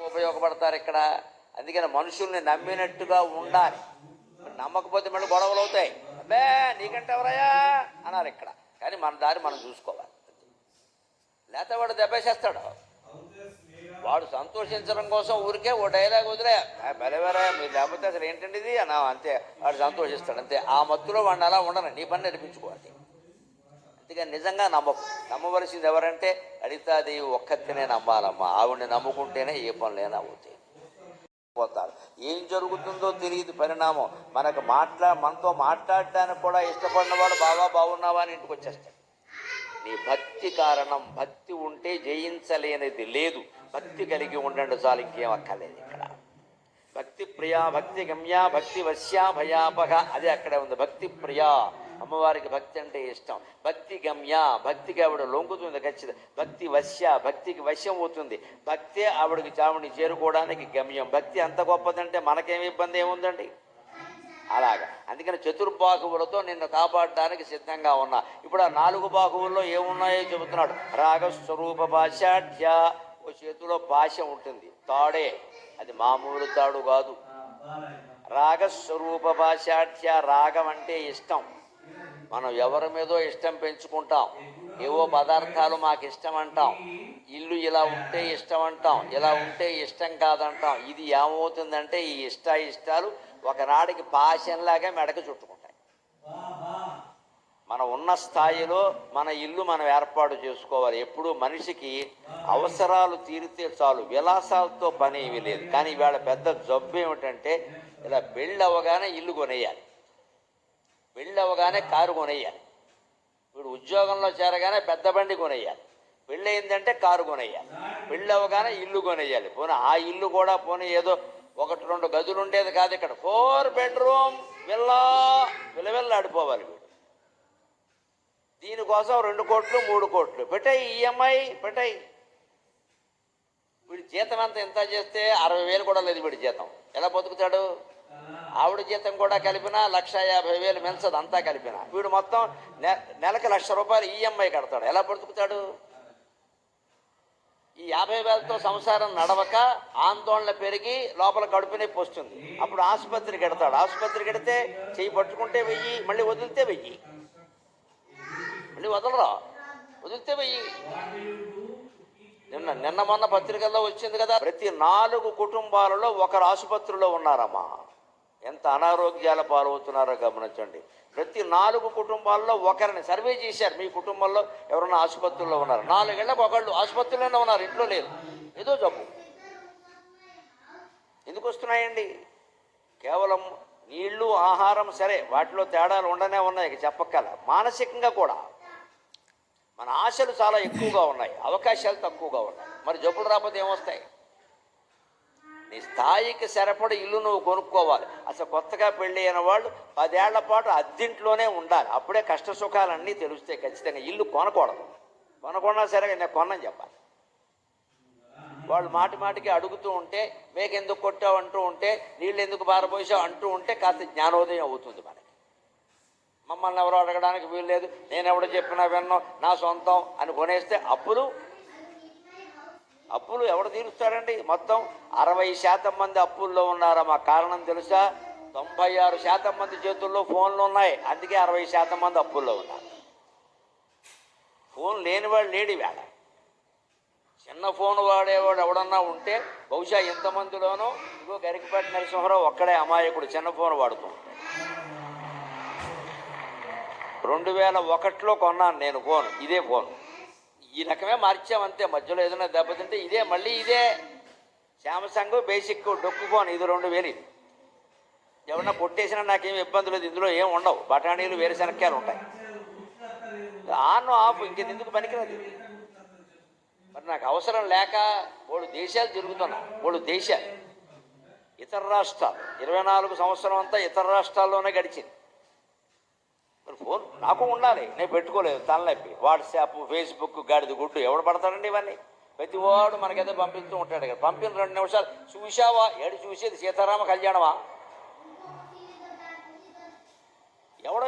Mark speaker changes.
Speaker 1: ఉపయోగపడతారు ఇక్కడ. అందుకని మనుషుల్ని నమ్మినట్టుగా ఉండాలి. నమ్మకపోతే మళ్ళీ గొడవలు అవుతాయి. అబ్బే నీకంటే ఎవరయ్యా? అన్నారు ఇక్కడ. కానీ మన దారి మనం చూసుకోవాలి. లేకపోతే వాడు దెబ్బేసేస్తాడు. వాడు సంతోషించడం కోసం ఊరికే ఓ డైలాగ్ వదిలే. బలవేరా మీరు లేకపోతే అసలు ఏంటండి ఇది? అన్నా అంతే. వాడు సంతోషిస్తాడు. అంతే. ఆ మత్తులో వాడిని అలా ఉండను. నీ పని నడిపించుకోవాలి అందుకని నిజంగా నమ్మకు నమ్మవలసింది ఎవరంటే లలితాదేవి ఒక్కతినే నమ్మాలమ్మా. ఆవిడని నమ్ముకుంటేనే ఏ పనులైనా అవుతాయి. పోతారు. ఏం జరుగుతుందో తెలియదు పరిణామం. మనకు మాట్లా మనతో మాట్లాడడానికి కూడా ఇష్టపడిన వాడు బాగా బాగున్నావా అని ఇంటికి వచ్చేస్తాడు నీ భక్తి కారణం భక్తి ఉంటే జయించలేనిది లేదు. భక్తి కలిగి ఉండండి చాలు ఇంకేం అక్కర్లేదు ఇక్కడ. భక్తి ప్రియా భక్తి గమ్యా భక్తి వశ్యా భయాపహ అదే అక్కడే ఉంది. భక్తి ప్రియా. అమ్మవారికి భక్తి అంటే ఇష్టం. భక్తి గమ్య భక్తికి ఆవిడ లొంగుతుంది ఖచ్చిత భక్తి వశ్య భక్తికి వశ్యం అవుతుంది. భక్తే ఆవిడకి చావుని చేరుకోవడానికి గమ్యం. భక్తి అంత గొప్పదంటే మనకేమి ఇబ్బంది ఏముందండి? అలాగా. అందుకని చతుర్బాహువులతో నిన్ను కాపాడడానికి సిద్ధంగా ఉన్నా. ఇప్పుడు ఆ నాలుగు బాహువుల్లో ఏమున్నాయో చెబుతున్నాడు. రాగస్వరూప భాషాఢ్య ఓ చేతిలో భాష ఉంటుంది. తాడే. అది మామూలు తాడు కాదు. రాగస్వరూప భాషాఢ్య రాగం అంటే ఇష్టం. మనం ఎవరి మీదో ఇష్టం పెంచుకుంటాం. ఏవో పదార్థాలు మాకు ఇష్టం అంటాం ఇల్లు ఇలా ఉంటే ఇష్టం అంటాం ఇలా ఉంటే ఇష్టం కాదంటాం. ఇది ఏమవుతుందంటే ఈ ఇష్ట ఇష్టాలు ఒకనాడికి పాశంలాగా మెడకు చుట్టుకుంటాయి. మనం ఉన్న స్థాయిలో మన ఇల్లు మనం ఏర్పాటు చేసుకోవాలి. ఎప్పుడు మనిషికి అవసరాలు తీరితే చాలు. విలాసాలతో పని ఏమీ లేదు. కానీ ఇవాళ పెద్ద జబ్బు ఏమిటంటే ఇలా పెళ్ళి అవ్వగానే ఇల్లు కొనేయాలి. పెళ్ళవగానే కారు కొనయ్యాలి వీడు ఉద్యోగంలో చేరగానే పెద్ద బండి కొనయ్యాలి పెళ్ళి అయిందంటే కారు కొనయ్యాలి పెళ్ళి ఇల్లు కొనయ్యాలి పోనీ ఆ ఇల్లు కూడా పోనీ ఏదో ఒకటి రెండు గదులు ఉండేది కాదు ఇక్కడ. ఫోర్ బెడ్రూమ్ విల్లా విలవిల్లాడిపోవాలి వీడు. దీనికోసం రెండు కోట్లు మూడు కోట్లు. పెట్టాయి ఈఎంఐ పెట్టాయి. వీడి జీతం అంతా ఎంత చేస్తే అరవై వేలు కూడా లేదు వీడి జీతం. ఎలా బతుకుతాడు? ఆవిడ జీతం కూడా కలిపినా లక్ష యాభై వేలు మించదు అంతా కలిపినా. వీడు మొత్తం నె- లక్ష రూపాయలు ఈఎంఐ కడతాడు. ఎలా బతుకుతాడు ఈ యాభై వేలతో సంసారం నడవక ఆందోళన పెరిగి లోపల కడుపు నొప్పి వస్తుంది అప్పుడు ఆసుపత్రికి ఎడతాడు ఆసుపత్రికి ఎడితే చెయ్యి పట్టుకుంటే వెయ్యి మళ్ళీ వదిలితే వెయ్యి. మళ్ళీ వదలరా? వదిలితే వెయ్యి. నిన్న నిన్న మొన్న పత్రికల్లో వచ్చింది కదా ప్రతి నాలుగు కుటుంబాలలో ఒకరు ఆసుపత్రిలో ఉన్నారమ్మా. ఎంత అనారోగ్యాల పాలవుతున్నారో గమనించండి. ప్రతి నాలుగు కుటుంబాల్లో ఒకరిని సర్వే చేశారు. మీ కుటుంబంలో ఎవరన్నా ఆసుపత్రిలో ఉన్నారు? నాలుగేళ్ళకు ఒకళ్ళు ఆసుపత్రిలోనే ఉన్నారు. ఇంట్లో లేరు. ఏదో జబ్బు. ఎందుకు వస్తున్నాయండి? కేవలం నీళ్ళు ఆహారం సరే. వాటిలో తేడాలు ఉండనే ఉన్నాయి. చెప్పక్కల మానసికంగా కూడా మన ఆశలు చాలా ఎక్కువగా ఉన్నాయి. అవకాశాలు తక్కువగా ఉన్నాయి. మరి జబ్బులు రాకపోతే ఏమొస్తాయి? నీ స్థాయికి సరిపడ ఇల్లు నువ్వు కొనుక్కోవాలి. అసలు కొత్తగా పెళ్ళి అయిన వాళ్ళు పదేళ్ళ పాటు అద్దింట్లోనే ఉండాలి. అప్పుడే కష్ట సుఖాలన్నీ తెలుస్తాయి ఖచ్చితంగా. ఇల్లు కొనకూడదు. కొనకుండా సరే నేను కొనని చెప్పాలి. వాళ్ళు మాటి మాటికి అడుగుతూ ఉంటే మేకెందుకు కొట్టావు? అంటూ ఉంటే నీళ్ళు ఎందుకు పారబోసావు? అంటూ ఉంటే కాస్త జ్ఞానోదయం అవుతుంది మనకి. మమ్మల్ని ఎవరు అడగడానికి వీలు లేదు నేను ఎవడు చెప్పినా విన్నో. నా సొంతం అని కొనేస్తే అప్పులు అప్పులు ఎవడు తీరుస్తాడండి? మొత్తం అరవై శాతం మంది అప్పుల్లో ఉన్నారా? మా కారణం తెలుసా? తొంభై ఆరు శాతం మంది చేతుల్లో ఫోన్లు ఉన్నాయి. అందుకే అరవై శాతం మంది అప్పుల్లో ఉన్నారు. ఫోన్ లేనివాడు లేడు వేళ చిన్న ఫోన్ వాడేవాడు ఎవడన్నా ఉంటే బహుశా ఇంతమందిలోనూ ఇగో గరికపేట నరసింహరావు ఒక్కడే అమాయకుడు చిన్న ఫోన్ వాడుతూ ఉంటాడు. రెండు వేల ఒకటిలో కొన్నాను నేను ఫోన్. ఇదే ఫోన్. ఈ రకమే మార్చామంతే మధ్యలో ఏదైనా దెబ్బతింటే ఇదే మళ్ళీ ఇదే. శాంసంగ్ బేసిక్ డొక్కు ఫోన్ ఇది రెండు వేలు ఇది. ఎవరన్నా కొట్టేసినా నాకేం ఇబ్బంది లేదు. ఇందులో ఏం ఉండవు. బఠానీలు వేరుశనక్కాయలు ఉంటాయి. ఆన్ ఆఫ్ ఇంకెందుకు పనికిరాదు మరి నాకు అవసరం లేక మూడు దేశాలు తిరుగుతున్నా. మూడు దేశాలు. ఇతర రాష్ట్రాలు. ఇరవై నాలుగు సంవత్సరం అంతా ఇతర రాష్ట్రాల్లోనే గడిచింది. నాకు ఉండాలి నేను పెట్టుకోలేదు తలనొప్పి. వాట్సాప్ ఫేస్బుక్ గాడిద గుడ్డు ఎవడు పడతాడండి ఇవన్నీ? ప్రతి వాడు మనకైతే పంపిస్తూ ఉంటాడు కదా. పంపిన రెండు నిమిషాలు. చూసావా ఏడు చూసేది సీతారామ కళ్యాణమా? ఎవడో